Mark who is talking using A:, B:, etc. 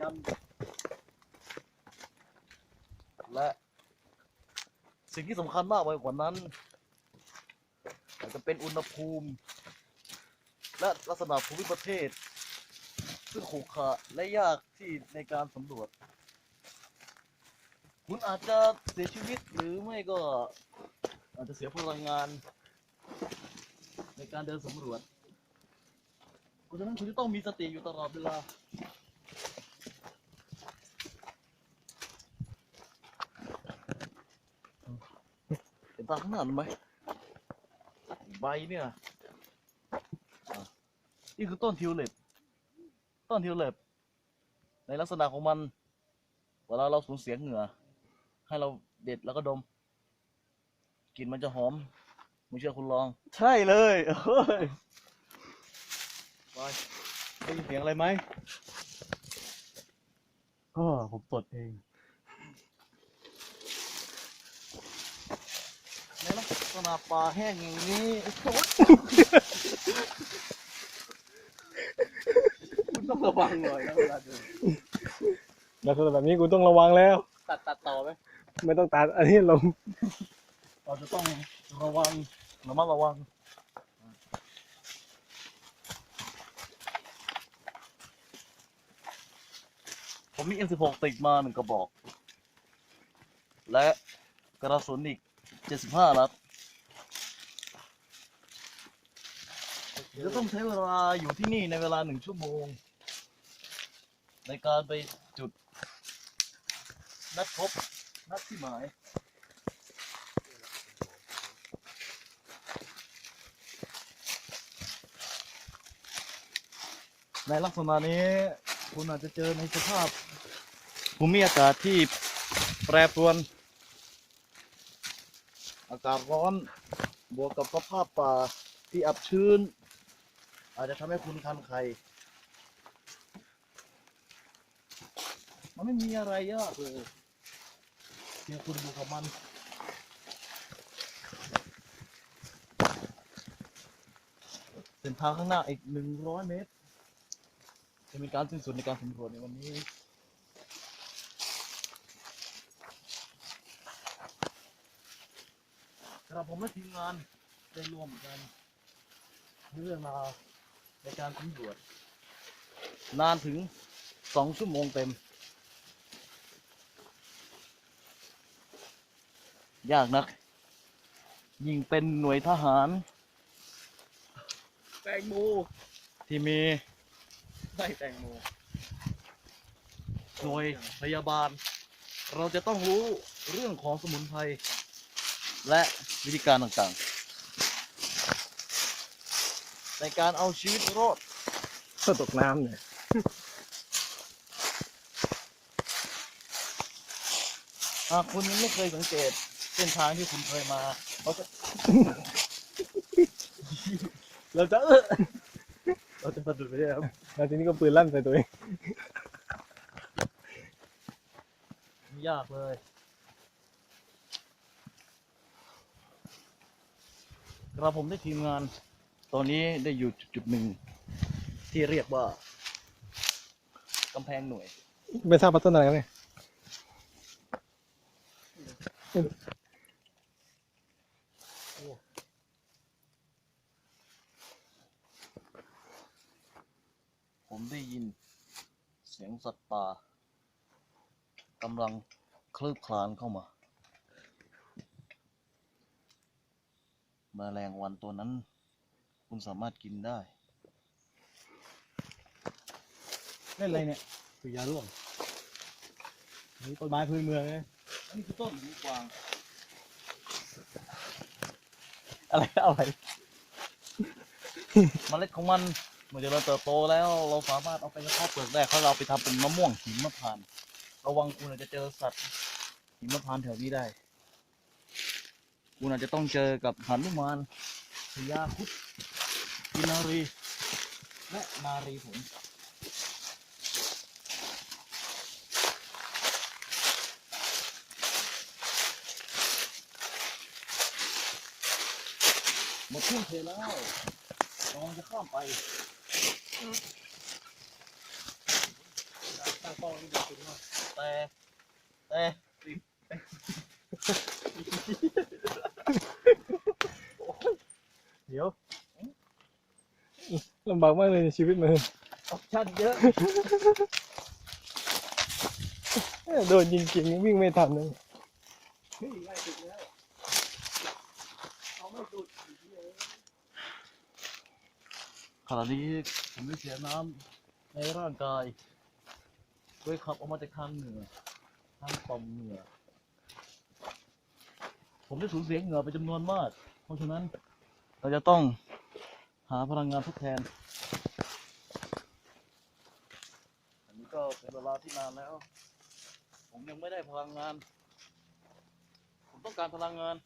A: ยันและสิ่งที่สำคัญมากไปกว่านั้นอาจจะเป็นอุณหภูมิ และลักษณะภูมิประเทศ ซึ่งขรุขระและยากที่ในการสำรวจ คุณอาจจะเสียชีวิตหรือไม่ก็อาจจะเสียพลังงาน ในการเดินสำรวจ เพราะฉะนั้นคุณจะต้องมีสติอยู่ตลอดเวลา เห็น ตาข้างหน้ามันไหมใบเนี่ยอะนี่คือต้นทิวลิป ต้นทิวลิป ในลักษณะของมัน เวลาเราสูญเสียเหงื่อ ให้เราเด็ดแล้วก็ดมกลิ่นมันจะหอมไม่เชื่อคุณลอง
B: ใช่เลยเฮ้ย
A: ไป
B: ได้ยินเสียงอะไรไหมก็ผมตดเอง
A: ใน ลักษณะป่าแห้งอย่างนี้โอ๊ย
B: คุณต้องระวังหน่อยนะเวลาเดินลักษณะแบบนี้คุณต้องระวังแล้ว
A: ตัดตัดต่อไหม
B: ไม่ต้องตัดอันนี้ลง
A: เราจะต้องระวังระมัดระวังผมมี M16 ติดมาหนึ่งกระบอก และกระสุนอีก 75นัด จะต้องใช้เวลาอยู่ที่นี่ในเวลาหนึ่งชั่วโมง ในการไปจุด นัดพบ นัดที่หมายในลักษณะนี้คุณอาจจะเจอในสภาพภูมิอากาศที่แปรปรวน อากาศร้อน บวกกับสภาพป่าที่อับชื้น อาจจะทำให้คุณคันไข่ มันไม่มีอะไรยากเลยเพียงคุณอยู่กับมัน เส้นทางข้างหน้าอีกหนึ่งร้อยเมตร จะมีการสิ้นสุดในการสำรวจในวันนี้กระผมและทีมงานได้ร่วมกันเรื่องราว ในการสำรวจ นานถึงสองชั่วโมงเต็ม ยากนัก ยิ่งเป็นหน่วยทหาร
B: แตงโม
A: ที่มี
B: ได้แตงโม
A: หน่วยพยาบาล เราจะต้องรู้เรื่องของสมุนไพรและวิธีการต่างๆ ในการเอาชีวิตรอด
B: ถ้าตกน้ำเนี่ย
A: หากคุณยังไม่เคยสังเกตเส้นทางที่คุณเคยมาเขาจะ
B: เราจะเออ
A: เราจะสะดุดไปได้ครับ
B: แล้วทีนี้ก็ปืนลั่นใส่ตัวเอง
A: ยากเลย กระผมได้ทีมงาน ตอนนี้ได้อยู่จุดๆหนึ่งที่เรียกว่ากำแพงหน่วย
B: ไม่ทราบว่าต้นอะไรครับเนี่ย
A: ผมได้ยิน เสียงสัตว์ป่ากำลังคลืบคลานเข้ามา แมลงวันตัวนั้น คุณสามารถกินได้
B: เล่นอะไรเนี่ยคือยาร่วงนี่ต้นไม้พื้นเมืองนะ
A: อันนี้คือต้นหูกวาง
B: อะไรอะไร
A: เมล็ดของมันเมื่อเจริญเติบโตแล้วเราสามารถเอาไปกระทบเปลือกได้เขาเราไปทำเป็นมะม่วงหิมพานต์ระวังคุณอาจจะเจอสัตว์หิมพานต์แถวนี้ได้ คุณอาจจะต้องเจอกับหนุมานพญาครุด กินารี และนารีผลหมดทุ่งเทแล้วกำลังจะข้ามไป
B: ตั้งกล้องนี่ดูถึงมาก
A: แต่แต่เดี๋ยว
C: ลำบากมากเลยในชีวิตมัน
A: ออปชั่นเยอะ
C: โดนจริงๆวิ่งไม่ทันเลย
B: เฮ้ยง่ายสุดแล้วเอาไม่สุด
A: ขณะนี้ผมได้เสียน้ำในร่างกายด้วยขับออกมาจากทางเหงื่อทางต่อมเหงื่อผมได้สูญเสียเหงื่อไปจำนวนมาก เพราะฉะนั้นเราจะต้อง หาพลังงานทดแทน อันนี้ก็เป็นเวลาที่นานแล้ว ผมยังไม่ได้พลังงาน ผมต้องการพลังงาน